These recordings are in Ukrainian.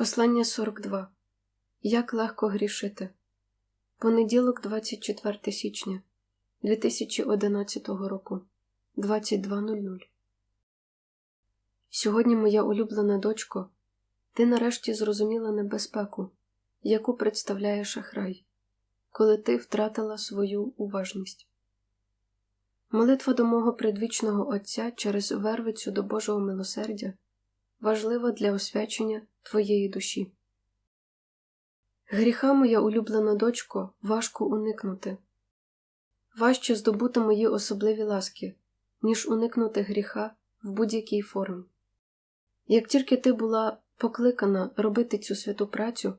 Послання 42. Як легко грішити. Понеділок, 24 січня 2011 року 22.00. Сьогодні, моя улюблена дочко, ти нарешті зрозуміла небезпеку, яку представляє шахрай, коли ти втратила свою уважність. Молитва до мого предвічного Отця через вервицю до Божого милосердя важлива для освячення твоєї душі. Гріха, моя улюблена дочко, важко уникнути, важче здобути мої особливі ласки, ніж уникнути гріха в будь-якій формі. Як тільки ти була покликана робити цю святу працю,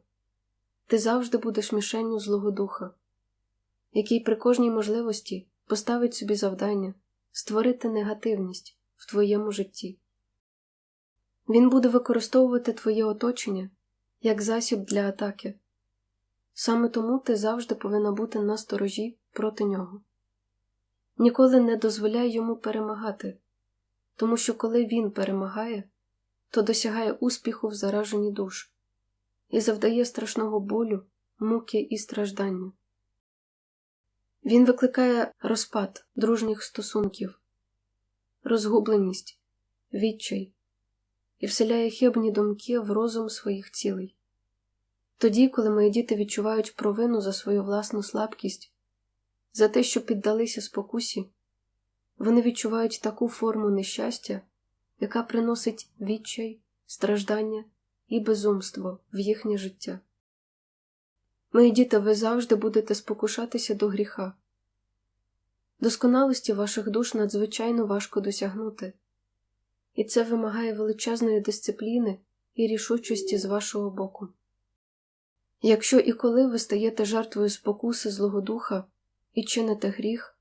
ти завжди будеш мішенню Злого Духа, який при кожній можливості поставить собі завдання створити негативність в твоєму житті. Він буде використовувати твоє оточення як засіб для атаки. Саме тому ти завжди повинна бути на сторожі проти нього. Ніколи не дозволяй йому перемагати, тому що коли він перемагає, то досягає успіху в зараженні душ і завдає страшного болю, муки і страждання. Він викликає розпад дружніх стосунків, розгубленість, відчай і вселяє хибні думки в розум своїх цілей. Тоді, коли мої діти відчувають провину за свою власну слабкість, за те, що піддалися спокусі, вони відчувають таку форму нещастя, яка приносить відчай, страждання і безумство в їхнє життя. Мої діти, ви завжди будете спокушатися до гріха. Досконалості ваших душ надзвичайно важко досягнути, і це вимагає величезної дисципліни і рішучості з вашого боку. Якщо і коли ви стаєте жертвою спокуси Злого Духа і чините гріх,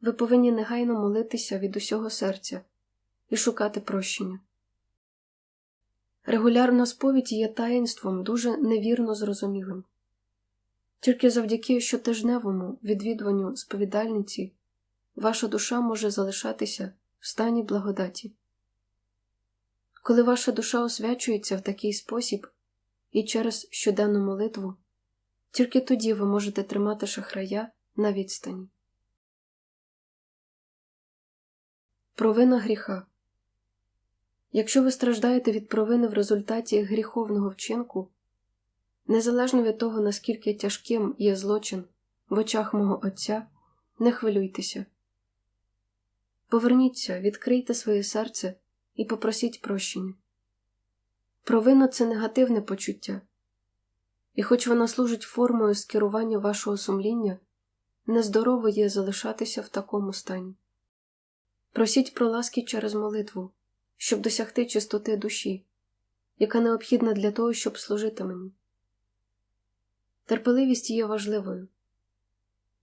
ви повинні негайно молитися від усього серця і шукати прощення. Регулярна сповідь є таїнством дуже невірно зрозумілим. Тільки завдяки щотижневому відвідуванню сповідальниці ваша душа може залишатися в стані благодаті. Коли ваша душа освячується в такий спосіб і через щоденну молитву, тільки тоді ви можете тримати шахрая на відстані. Провина гріха Якщо ви страждаєте від провини в результаті гріховного вчинку, незалежно від того, наскільки тяжким є злочин в очах мого Отця, не хвилюйтеся. Поверніться, відкрийте своє серце і попросіть прощення. Провина це негативне почуття, і хоч вона служить формою скерування вашого сумління, нездорово є залишатися в такому стані. Просіть про ласки через молитву, щоб досягти чистоти душі, яка необхідна для того, щоб служити мені. Терпеливість є важливою.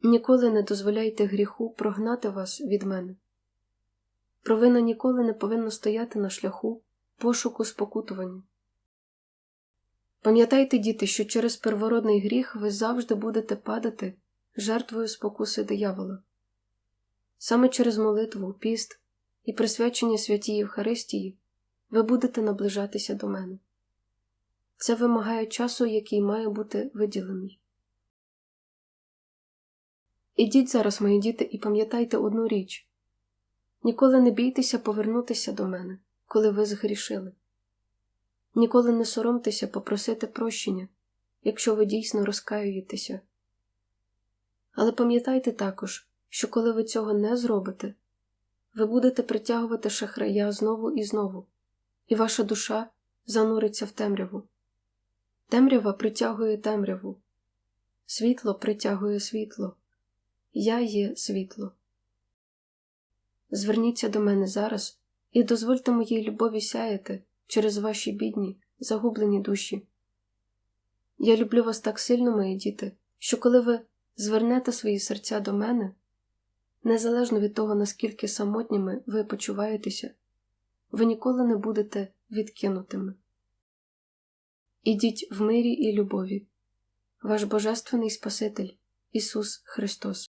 Ніколи не дозволяйте гріху прогнати вас від мене. Провина ніколи не повинна стояти на шляху пошуку спокутування. Пам'ятайте, діти, що через первородний гріх ви завжди будете падати жертвою спокуси диявола. Саме через молитву, піст і присвячення святій Євхаристії ви будете наближатися до мене. Це вимагає часу, який має бути виділений. Ідіть зараз, мої діти, і пам'ятайте одну річ ніколи не бійтеся повернутися до мене, коли ви згрішили. Ніколи не соромтеся попросити прощення, якщо ви дійсно розкаюєтеся. Але пам'ятайте також, що коли ви цього не зробите, ви будете притягувати шахрая знову і знову, і ваша душа зануриться в темряву. Темрява притягує темряву, світло притягує світло. Я є світло. Зверніться до мене зараз і дозвольте моїй любові сяяти через ваші бідні, загублені душі. Я люблю вас так сильно, мої діти, що коли ви звернете свої серця до мене, незалежно від того, наскільки самотніми ви почуваєтеся, ви ніколи не будете відкинутими. Ідіть в мирі і любові, ваш Божественний Спаситель Ісус Христос.